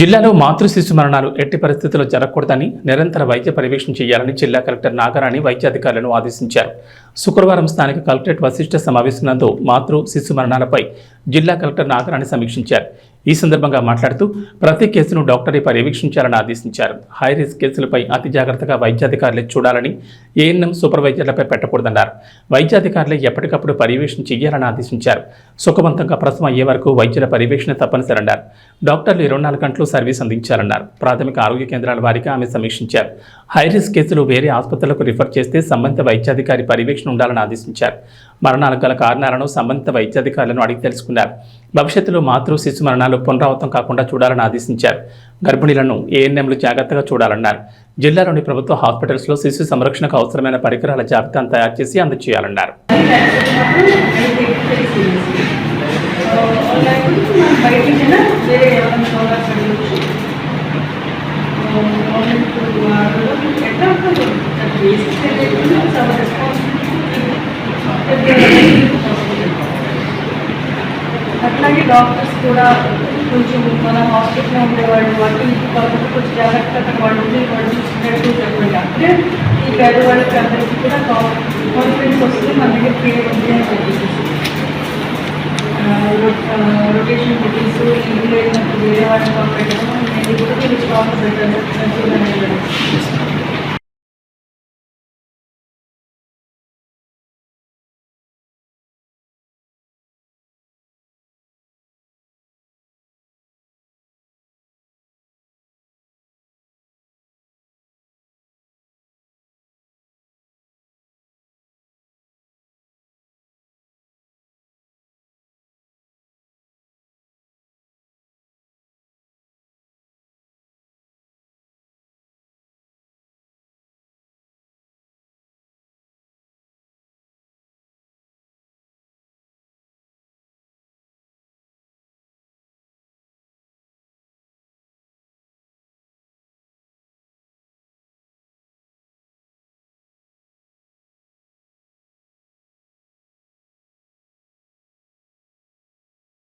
జిల్లాలో మాతృ శిశు మరణాలు ఎట్టి పరిస్థితుల్లో జరగకూడదని నిరంతర వైద్య పర్యవేక్షణ చేయాలని జిల్లా కలెక్టర్ నాగరాణి వైద్యాధికారులను ఆదేశించారు. శుక్రవారం స్థానిక కలెక్టరేట్ వశిష్ఠ సమావేశంలో మాతృ శిశు మరణాలపై జిల్లా కలెక్టర్ నాగరాణి సమీక్షించారు. ఈ సందర్భంగా మాట్లాడుతూ ప్రతి కేసును డాక్టరే పర్యవేక్షించాలని ఆదేశించారు. హై రిస్క్ కేసులపై అతి జాగ్రత్తగా వైద్యాధికారులే చూడాలని ఏఎన్ఎం సూపర్వైజర్లపై పెట్టకూడదన్నారు. వైద్యాధికారులే ఎప్పటికప్పుడు పర్యవేక్షణ చేయాలని ఆదేశించారు. సుఖవంతంగా ప్రసవం అయ్యే వరకు వైద్యుల పర్యవేక్షణ తప్పనిసరన్నారు. డాక్టర్లు ఇరవై నాలుగు గంటలు సర్వీస్ అందించాలన్నారు. ప్రాథమిక ఆరోగ్య కేంద్రాల వారికి ఆమె సమీక్షించారు. హై రిస్క్ కేసులు వేరే ఆసుపత్రులకు రిఫర్ చేస్తే సంబంధిత వైద్యాధికారి పర్యవేక్షణ ఉండాలని ఆదేశించారు. మరణాలకు గల కారణాలను సంబంధిత వైద్యాధికారులను అడిగి తెలుసుకున్నారు. భవిష్యత్తులో మాతృ శిశు మరణాలు పునరావృతం కాకుండా చూడాలని ఆదేశించారు. గర్భిణీలను ఏఎన్ఎంలు జాగ్రత్తగా చూడాలన్నారు. జిల్లాలోని ప్రభుత్వ హాస్పిటల్స్లో శిశు సంరక్షణకు అవసరమైన పరికరాల జాబితాను తయారు చేసి అందజేయాలన్నారు. లేకపోతే అట్లాగే డాక్టర్స్ కూడా కొంచెం మన హాస్పిటల్లో ఉండేవాళ్ళు వాళ్ళు ఇంటి కాబట్టి కొంచెం జాగ్రత్తగా వాళ్ళు ఉండి వాళ్ళు చూసుకున్నట్టు చెప్పండి అప్పుడే ఈ పేదవాళ్ళకి అందరికీ కూడా కాన్ఫిడెన్స్ వస్తుంది మన దగ్గర క్లియర్ ఉంది అని చెప్పేసి రొటేషన్ మీటింగ్స్ ఇంట్లో వెళ్ళినప్పుడు వేరే వాళ్ళని పంపించడం నేను ఇప్పుడు స్టాక్ పెట్టాను